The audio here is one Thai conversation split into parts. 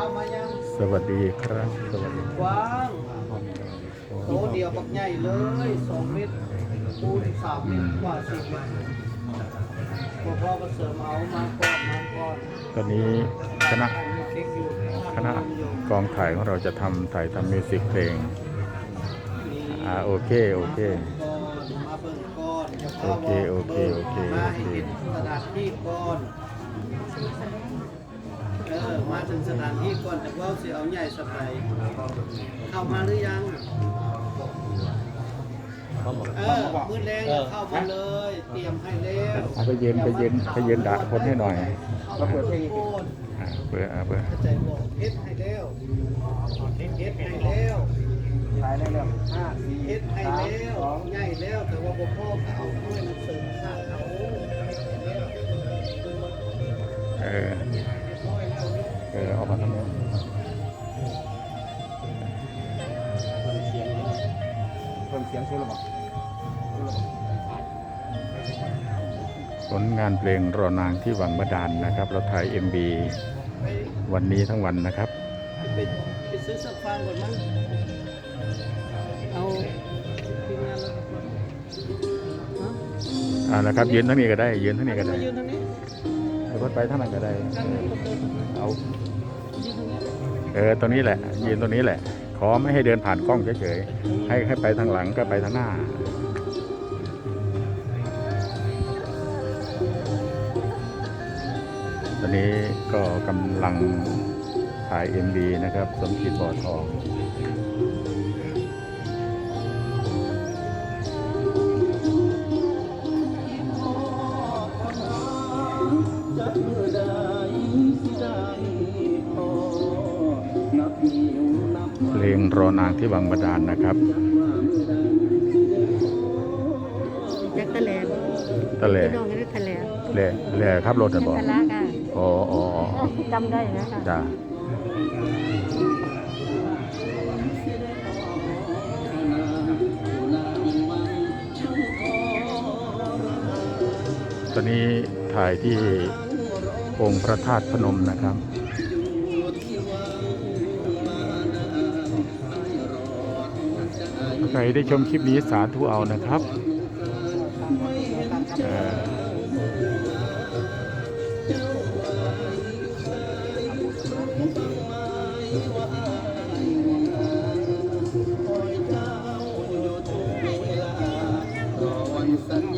เข้ามายังสวัสดีครับ สวัสดีกว้างโตเดียวบักใหญ่เลยสองเมตรปูนสามเมตรกว่าสิบเมตรพวกพ่อก็เสริมเอามาก่อนมาก่อนตอนนี้คณะเค้กอยู่คณะกองถ่ายของเราจะทำถ่ายทำมิวสิกเพลงอ่าโอเคโอเคมาเบิ่งก่อนโอเคโอเคโอเคมาโอเคให้เห็นสถานที่ก่อน เออมาถึงสถานที่ก่อนแต่ว่าสิเอาใหญ่สไปเข้ามาหรือยังเออมือแรงก็เข้ามาเลย เตรียมให้แล้วเอาไปเย็นไปเย็นไปเย็นด่าคนให้หน่อย เข้ามาทุกคนอ่าเพื่ออ่าเพื่อเข้าใจบอกเฮ็ดให้แล้วเฮ็ดให้แล้วตายได้แล้วห้าสี่เฮ็ดให้สามแล้วสองใหญ่แล้วแต่ว่าบ่พ่อก็เอาด้วยน้ำเสริมข้างเขาเออ เออเอามาทำไมเพิ่มเสียงช่วยหรือเปล่าผลงานเพลงรอนางที่วังบาดาลนะครับ เราถ่าย MB ไปวันนี้ทั้งวันนะครับไปไปซื้อสักฟางก่อนมั้งเอาทีมงานแล้วก็ก่อนฮะอ่านะครับยืนทั้งนี้ก็ได้ยืนทั้งนี้ก็มาได้ยืนทางนี้หรือว่าไปทั้งนั้นก็ได้ทางนี้ก็เดินเอายืนทางนี้ เออตัวนี้แหละยืนตัวนี้แหละ ขอไม่ให้เดินผ่านกล้องเฉยๆให้ให้ไปทางหลังก็ไปทางหน้าตอนนี้ก็กำลังถ่าย MV นะครับ สมคิดบ่อทอง เพลงรอนางที่วังบาดาลนะครับจักรแลตะแหล่พี่น้องก็ได้ทะเลแหล่แหล่ครับรถนะบอก ทะละค่ะอ๋ออ๋ออ๋อจำได้นะคะจ้าตอนนี้ถ่ายที่องค์พระธาตุพนมนะครับ ใครได้ชมคลิปนี้สาธุเอานะครับสัญญ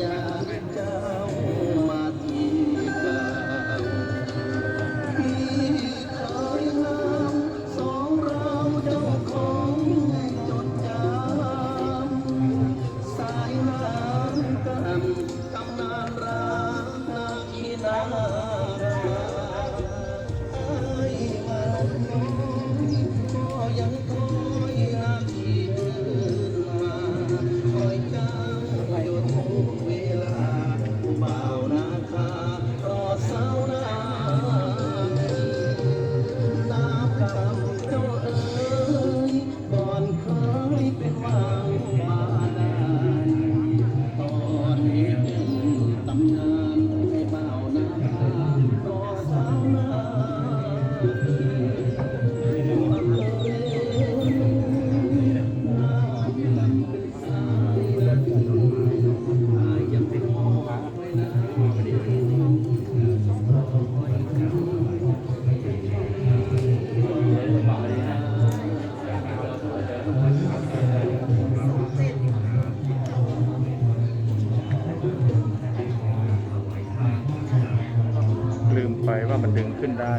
ขึ้นได้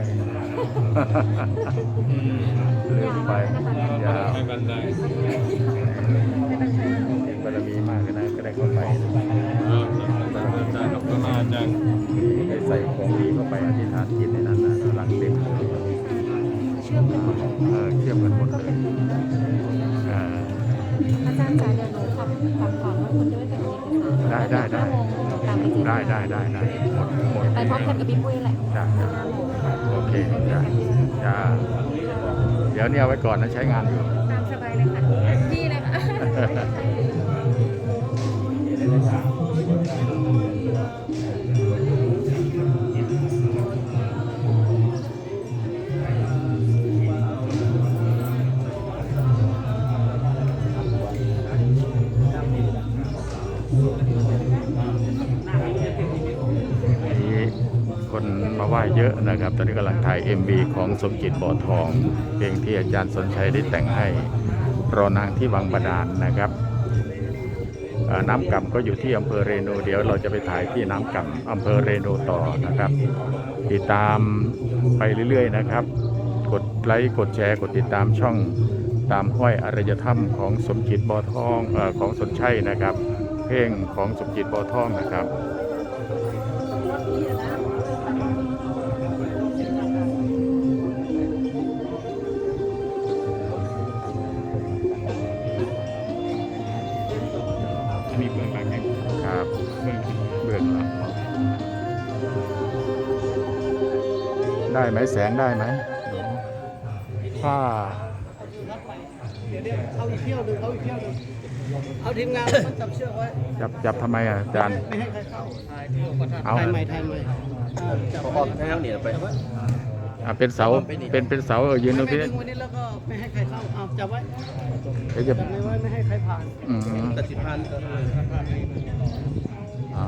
ลืมไปยาวให้บันไดเห็นบารมีมากก็ได้ก็ได้เข้าไปเอาอาจารย์กับพระอาจารย์ได้ใส่ของดีเข้าไปอธิษฐานจิตในนั้นนะหลังเต็มเออเชื่อมกันหมดเลยอ่าอาจารย์จ๋าเดี๋ยวหนูขอขอขอว่าคุณจะไม่เป็นเอกสารได้ได้ได้ตามไปเจอได้ได้ได้ได้หมดหมดไปพร้อมกันกับพี่ปุ้ยแหละจ้า โอเคจ้าจ้าเดี๋ยวนี้เอาไว้ก่อนนะใช้งานอยู่ ตามสบายเลยค่ะ พี่เลยค่ะ มาไหว้เยอะนะครับ ตอนนี้กำลังถ่าย MV ของสมจิตบ่อทอง เพลงที่อาจารย์สนชัยได้แต่งให้รอนางที่วังบาดาลนะครับน้ำกำก็อยู่ที่อำเภอเรนูเดี๋ยวเราจะไปถ่ายที่น้ำกำอำเภอเรนูต่อนะครับ ติดตามไปเรื่อยๆนะครับ กดไลค์กดแชร์กดติดตามช่องตามห้อยอารยธรรมของสมจิตบ่อทองอของสนชัยนะครับ เพลงของสมจิตบ่อทองนะครับ ได้ไหมแสงได้ไหมถ้าเดี๋ยวเดี๋ยวเอาอีกเที่ยวหนึ่งเอาอีกเที่ยวหนึ่งเอาทีมงานมาจับเชือกไว้จับจับทำไมอะอาจารย์ไม่ให้ใครเข้าเอาถ่ายใหม่ถ่ายใหม่อ่าจับออกแถวเนี่ยไปจับไว้อะเป็นเสาเป็นเป็นเสาเออยืนตรงไม่ที่ดึงไว้นี่แล้วก็ไม่ให้ใครเข้าเอาจับไว้เดี๋ยวจะจับไว้ไม่ให้ใครผ่านอืมตัดสิพันก็อะ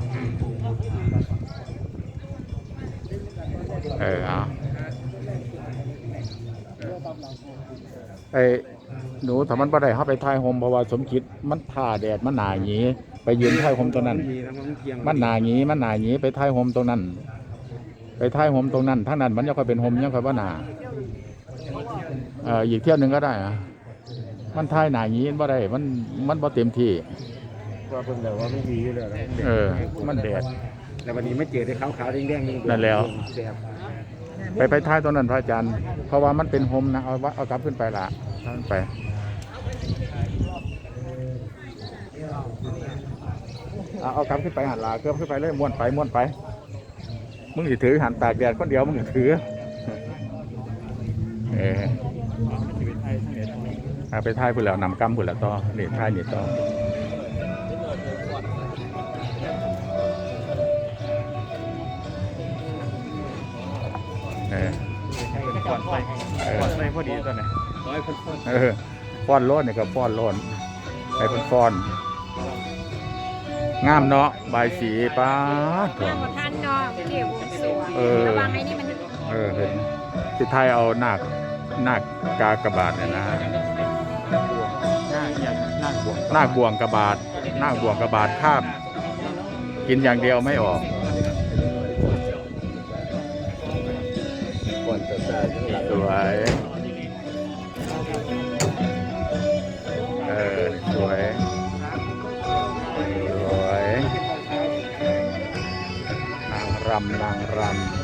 เออเอา ไอ้หนูถ้ามันบ่ได้เข้าไปถ่ายโฮมเพราะว่าสมคิดมันผ่าแดดมันหนาหยีไปยืนถ่ายโฮมตรงนั้นดีนะมันเทียงมันหนาหยีมันหนาหยีไปถ่ายโฮมตรงนั้น ไปถ่ายโฮมตรงนั้นทั้งนั้นมันยังค่อยเป็นโฮมยังค่อยว่าหนาเอ่ออีกเที่ยวหนึ่งก็ได้อะมันถ่ายหนาหยีมันบ่ได้มันมันบ่เต็มที่ ว่าเพิ่งแต่ว่าไม่ดีอยู่แล้วนะเออ มันแดดแต่วันนี้ไม่เจอได้ขาวๆแดงๆนี่นั่นแล้วแซ่บ ไปไปท้ายตรงนั้นพระอาจารย์ เพราะว่ามันเป็นโฮมนะ เอาวะเอากลับขึ้นไปละขึ้นไปเอาเอากลับขึ้นไปหันลาเกือบขึ้นไปเลยม้วนไปม้วนไป มึงสิถือหันตากแดดคนเดียวมึงก็ถือเออไปท้ายพุ่นแล้วนำกำพุ่นแล้วต่อเนี่ท้ายนี่ต่อ เออก่อนไปเออก่อนไปพอดีตอนไหนร้อยคนคนเออฟ้อนโล้นนี่ก็ฟ้อนโล้นไอ้เพิ่นฟ้อน งามเนาะบายสีป้าดเรื่องของท่านเนาะเกี่ยววงสรวงเออ ระวังไอ้นี่มันเออเห็นที่ไทยเอานาคนาคกากบาทเนี่ยนะหน้าอย่างหน้าบวกนาคบวงกบาทนาคบวงกบาทคาบกินอย่างเดียวไม่ออก วยเออสวยสวยนางรำนางรำ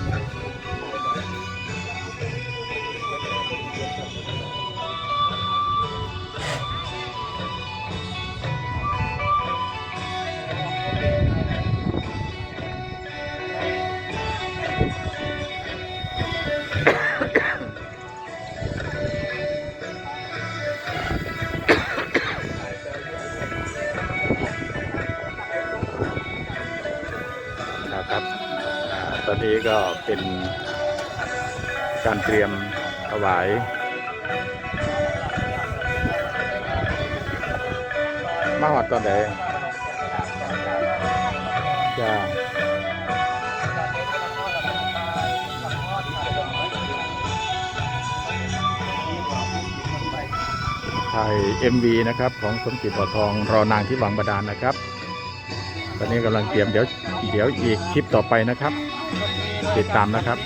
อ่าตอนนี้ก็เป็นการเตรียมถวายมาหอดตอนไหนจะถ่าย MV นะครับ ของสมจิตบ่อทองรอนางที่วังบาดาลนะครับ ตอนนี้กำลังเตรียมเดี๋ยวเดี๋ยวอีกคลิปต่อไปนะครับ ติดตามนะครับ